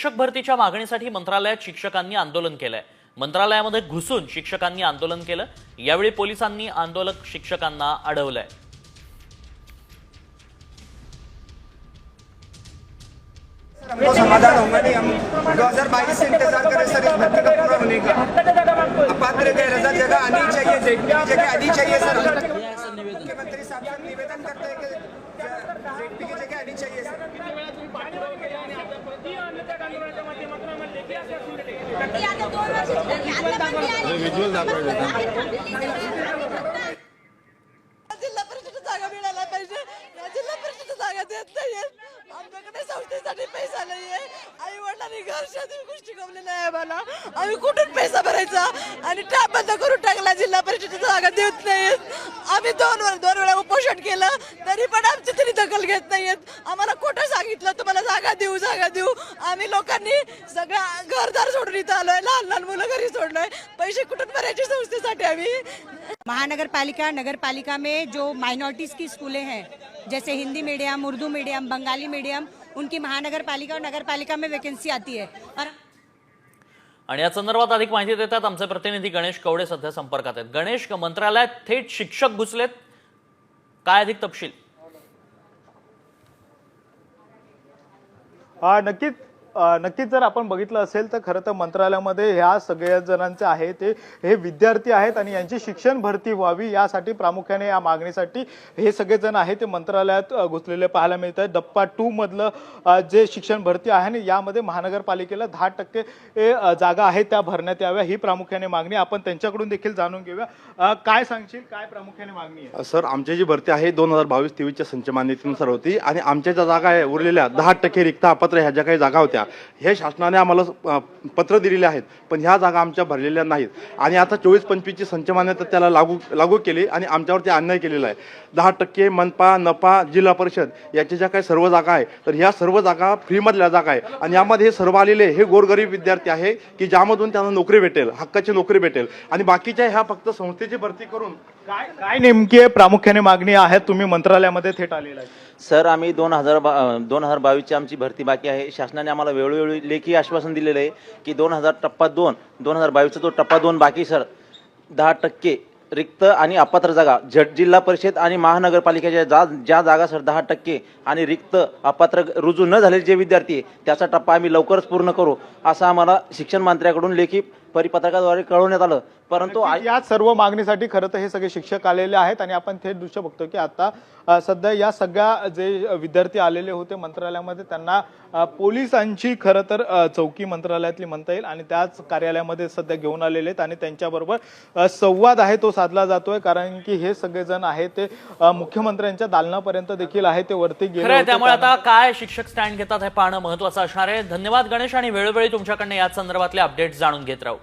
शिक्षक भरतीच्या मागणीसाठी मंत्रालयात शिक्षकांनी आंदोलन केलंय मंत्रालयामध्ये घुसून शिक्षकांनी आंदोलन केलं यावेळी पोलिसांनी आंदोलक शिक्षकांना अडवलंय हमको समाधान होगा नहीं हम 2022 से इंतजार सर इस भर्ती का पूरा होने का अपात्र रजा जगह आनी चाहिए जगह आनी चाहिए सर मुख्यमंत्री साहब निवेदन करते हैं कि की जगह आनी चाहिए सर जिल्हा परिषद जागा मिळायला पाहिजे. या जिल्हा परिषद जागा देत नाहीये. आमच्याकडे संस्थेसाठी पैसा नाहीये. आई वडिलांनी घर शेती गोष्टी शिकवले नाही आम्हाला. आम्ही कुठून पैसा भरायचा? आणि टॅप बंद करून टाकला. जिल्हा परिषद जागा देत नाहीयेत. आम्ही दोन वर दोन वेळा उपोषण केलं. दखल घेत नाहीयेत आम्हाला कुठं सांगितलं तुम्हाला जागा देऊ जागा देऊ. आम्ही लोकांनी सगळ्या घरदार सोडून इथं आलोय लहान लहान मुलं घरी सोडलोय. पैसे कुठून भरायचे संस्थेसाठी आम्ही? महानगर पालिका नगर पालिका में जो माइनॉरिटीज़ की स्कूलें हैं जैसे Hindi medium Urdu medium Bengali medium उनकी महानगर पालिका और नगर पालिका में वैकेंसी आती है। और आणि या संदर्भात अधिक माहिती देतात आमचे प्रतिनिधी गणेश कवडे सध्या संपर्कात आहेत. गणेश मंत्रालयात थेट शिक्षक घुसलेत. काय अधिक तपशील? नक्कीच. नक्कीच जर आपण बघितलं असेल तर खरं तर मंत्रालयामध्ये ह्या सगळ्या जणांचे आहे ते हे विद्यार्थी आहेत आणि यांची शिक्षण भरती व्हावी यासाठी प्रामुख्याने या मागणीसाठी हे सगळेजण आहे ते मंत्रालयात घुसलेले पाहायला मिळत आहे दप्पा टू मधलं जे शिक्षण भरती आहे आणि यामध्ये महानगरपालिकेला दहा टक्के जागा आहेत त्या भरण्यात याव्या ही प्रामुख्याने मागणी. आपण त्यांच्याकडून देखील जाणून घेऊया. काय सांगशील? काय प्रामुख्याने मागणी आहे? सर आमची जी भरती आहे दोन हजार बावीस तेवीसच्या संच मान्यतेनुसार होती आणि आमच्या ज्या जागा आहे उरलेल्या दहा टक्के रिक्त अपात्र ह्या ज्या काही जागा होत्या हे शासनाने आम्हाला पत्र दिलेले आहेत पण ह्या जागा आमच्या भरलेल्या नाहीत. आणि आता चोवीस पंचवीसची संच मान्यता त्याला लागू लागू केली आणि आमच्यावरती अन्याय केलेला आहे. दहा टक्के मनपा नपा जिल्हा परिषद याच्या ज्या काही सर्व जागा आहे तर ह्या सर्व जागा फ्रीमधल्या जागा आहे. आणि यामध्ये हे सर्व आलेले हे गोरगरीब विद्यार्थी आहे की ज्यामधून त्यांना नोकरी भेटेल हक्काची नोकरी भेटेल. आणि बाकीच्या ह्या फक्त संस्थेची भरती करून काय काय नेमकी प्रामुख्याने मागणी आहे तुम्ही मंत्रालयामध्ये थेट आलेला आहे. सर आम्ही दोन हजार बा दोन हजार बावीसची आमची भरती बाकी आहे. शासनाने आम्हाला वेळोवेळी लेखी आश्वासन दिलेलं आहे की दोन हजार टप्पा दोन दोन हजार बावीसचा तो टप्पा दोन बाकी सर दहा टक्के रिक्त आणि अपात्र जागा झट जिल्हा परिषद आणि महानगरपालिकेच्या जा ज्या जागा सर दहा टक्के आणि रिक्त अपात्र रुजू न झालेले जे विद्यार्थी आहे त्याचा टप्पा आम्ही लवकरच पूर्ण करू असं आम्हाला शिक्षण मंत्र्याकडून लेखी परिपत्रकाद्वारे कळवण्यात आलं. परंतु या सर्व मागणीसाठी खरं तर हे सगळे शिक्षक आलेले आहेत आणि आपण थेट दृश्य बघतो की आता सध्या या सगळ्या जे विद्यार्थी आलेले होते मंत्रालयामध्ये त्यांना पोलिसांची खरं तर चौकी मंत्रालयातली म्हणता येईल आणि त्याच कार्यालयामध्ये सध्या घेऊन आलेले आहेत आणि त्यांच्याबरोबर संवाद आहे तो साधला जातोय. कारण की हे सगळेजण आहेत ते मुख्यमंत्र्यांच्या दालनापर्यंत देखील आहे ते वरती गेले आहे. त्यामुळे आता काय शिक्षक स्टँड घेतात हे पाहणं महत्वाचं असणार आहे. धन्यवाद गणेश आणि वेळोवेळी तुमच्याकडनं या संदर्भातले अपडेट्स जाणून घेत राहू.